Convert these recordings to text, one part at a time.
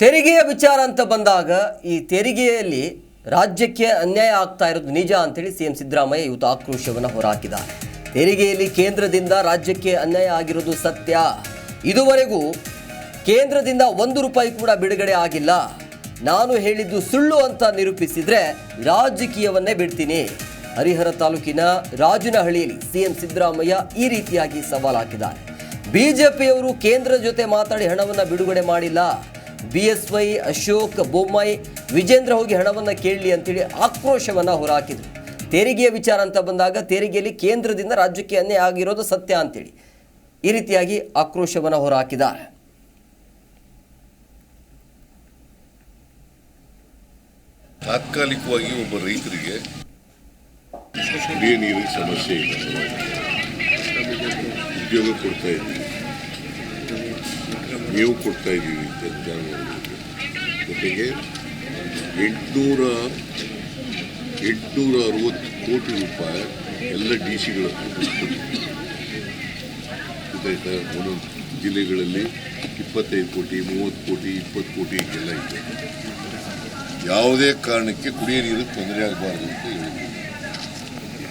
ತೆರಿಗೆಯ ವಿಚಾರ ಅಂತ ಬಂದಾಗ ಈ ತೆರಿಗೆಯಲ್ಲಿ ರಾಜ್ಯಕ್ಕೆ ಅನ್ಯಾಯ ಆಗ್ತಾ ಇರೋದು ನಿಜ ಅಂತೇಳಿ ಸಿ ಎಂ ಸಿದ್ದರಾಮಯ್ಯ ಇವತ್ತು ಆಕ್ರೋಶವನ್ನು ಹೊರಹಾಕಿದ್ದಾರೆ ತೆರಿಗೆಯಲ್ಲಿ ಕೇಂದ್ರದಿಂದ ರಾಜ್ಯಕ್ಕೆ ಅನ್ಯಾಯ ಆಗಿರೋದು ಸತ್ಯ. ಇದುವರೆಗೂ ಕೇಂದ್ರದಿಂದ ಒಂದು ರೂಪಾಯಿ ಕೂಡ ಬಿಡುಗಡೆ ಆಗಿಲ್ಲ. ನಾನು ಹೇಳಿದ್ದು ಸುಳ್ಳು ಅಂತ ನಿರೂಪಿಸಿದರೆ ರಾಜಕೀಯವನ್ನೇ ಬಿಡ್ತೀನಿ. ಹರಿಹರ ತಾಲೂಕಿನ ರಾಜನಹಳ್ಳಿಯಲ್ಲಿ ಸಿಎಂ ಸಿದ್ದರಾಮಯ್ಯ ಈ ರೀತಿಯಾಗಿ ಸವಾಲು ಹಾಕಿದ್ದಾರೆ ಬಿಜೆಪಿಯವರು ಕೇಂದ್ರ ಜೊತೆ ಮಾತಾಡಿ ಹಣವನ್ನು ಬಿಡುಗಡೆ ಮಾಡಿಲ್ಲ. B S Y Ashok Bommai Vijayendra ಹೋಗಿ ಹಣವನ್ನು ಕೇಳಲಿ ಅಂತೇಳಿ ಆಕ್ರೋಶವನ್ನು ಹೊರಹಾಕಿದರು ತೆರಿಗೆಯ ವಿಚಾರ ಅಂತ ಬಂದಾಗ ತೆರಿಗೆಯಲ್ಲಿ ಕೇಂದ್ರದಿಂದ ರಾಜ್ಯಕ್ಕೆ ಅನ್ಯಾಯ ಆಗಿರೋದು ಸತ್ಯ ಅಂತೇಳಿ ಈ ರೀತಿಯಾಗಿ ಆಕ್ರೋಶವನ್ನು ಹೊರಹಾಕಿದ್ದಾರೆ ತಾತ್ಕಾಲಿಕವಾಗಿ ಒಬ್ಬ ರೈತರಿಗೆ ನೀರಿನ ಸಮಸ್ಯೆ ಇಲ್ಲ ಉದ್ಯೋಗ ಕೊಡ್ತಾ ಇದ್ದೀವಿ. ಮೇವು ಕೊಡ್ತಾ ಇದ್ದೀವಿ ಅಂತ ಜಾನುವಾರುಗಳಿಗೆ ಜೊತೆಗೆ ಎಂಟುನೂರ ಎಂಟುನೂರ ಅರವತ್ತು ಕೋಟಿ ರೂಪಾಯಿ ಎಲ್ಲ ಡಿ ಸಿಗಳ ಗೊತ್ತಾಯ್ತಾ ಒಂದೊಂದು ಜಿಲ್ಲೆಗಳಲ್ಲಿ ಇಪ್ಪತ್ತೈದು ಕೋಟಿ, ಮೂವತ್ತು ಕೋಟಿ, ಇಪ್ಪತ್ತು ಕೋಟಿ ಹೀಗೆಲ್ಲ ಇದೆ. ಯಾವುದೇ ಕಾರಣಕ್ಕೆ ಕುಡಿಯ ನೀರು ತೊಂದರೆ ಆಗಬಾರ್ದು ಅಂತ ಹೇಳಿದ್ರು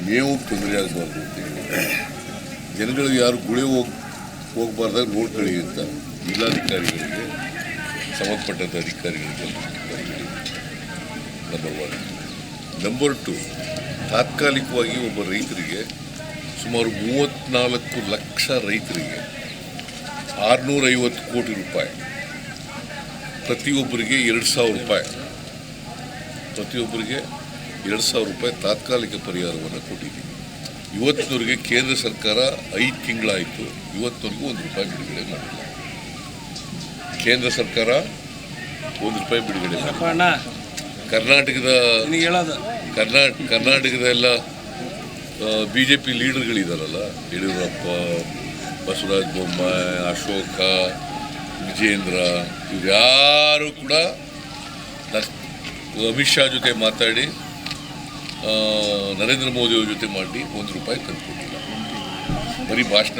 ಮೇವು ತೊಂದರೆ ಆಗಬಾರ್ದು ಅಂತ ಹೇಳಿ ಜನಗಳಿಗೆ ಯಾರು ಗುಳಿ ಹೋಗಿ, ಹೋಗಬಾರ್ದಾಗ ನೋಡ್ಕೊಳ್ಳಿ ಅಂತ. ಜಿಲ್ಲಾಧಿಕಾರಿಗಳಿಗೆ ಸಂಬಂಧಪಟ್ಟಂಥ ಅಧಿಕಾರಿಗಳಿಗೆ ನಂಬರ್ ಒನ್ ನಂಬರ್ ಟು ತಾತ್ಕಾಲಿಕವಾಗಿ ಒಬ್ಬ ರೈತರಿಗೆ ಸುಮಾರು ಮೂವತ್ತ್ನಾಲ್ಕು ಲಕ್ಷ ರೈತರಿಗೆ ಆರುನೂರೈವತ್ತು ಕೋಟಿ ರೂಪಾಯಿ, ಪ್ರತಿಯೊಬ್ಬರಿಗೆ ಎರಡು ಸಾವಿರ ರೂಪಾಯಿ, ಪ್ರತಿಯೊಬ್ಬರಿಗೆ ಎರಡು ಸಾವಿರ ರೂಪಾಯಿ ತಾತ್ಕಾಲಿಕ ಪರಿಹಾರವನ್ನು ಕೊಟ್ಟಿದ್ದೀವಿ. ಇವತ್ತಿನವರೆಗೆ ಕೇಂದ್ರ ಸರ್ಕಾರ ಐದು ತಿಂಗಳಾಯಿತು, ಇವತ್ತಿನವರೆಗೂ ಒಂದು ರೂಪಾಯಿ ಬಿಡುಗಡೆ ಮಾಡಿಲ್ಲ. ಕೇಂದ್ರ ಸರ್ಕಾರ ಒಂದು ರೂಪಾಯಿ ಬಿಡುಗಡೆ ಕರ್ನಾಟಕದ ಕರ್ನಾಟಕ ಕರ್ನಾಟಕದ ಎಲ್ಲ ಬಿ ಜೆ ಪಿ ಲೀಡರ್ಗಳಿದಾರಲ್ಲ ಯಡಿಯೂರಪ್ಪ ಬಸವರಾಜ ಬೊಮ್ಮಾಯಿ ಅಶೋಕ ವಿಜೇಂದ್ರ ಇವ್ರು ಯಾರು ಕೂಡ ಅಮಿತ್ ಶಾ ಜೊತೆ ಮಾತಾಡಿ ನರೇಂದ್ರ ಮೋದಿಯವ್ರ ಜೊತೆ ಮಾಡಿ ಒಂದು ರೂಪಾಯಿ ತಂದುಕೊಟ್ಟಿಲ್ಲ ಬರೀ ಭಾಷಣ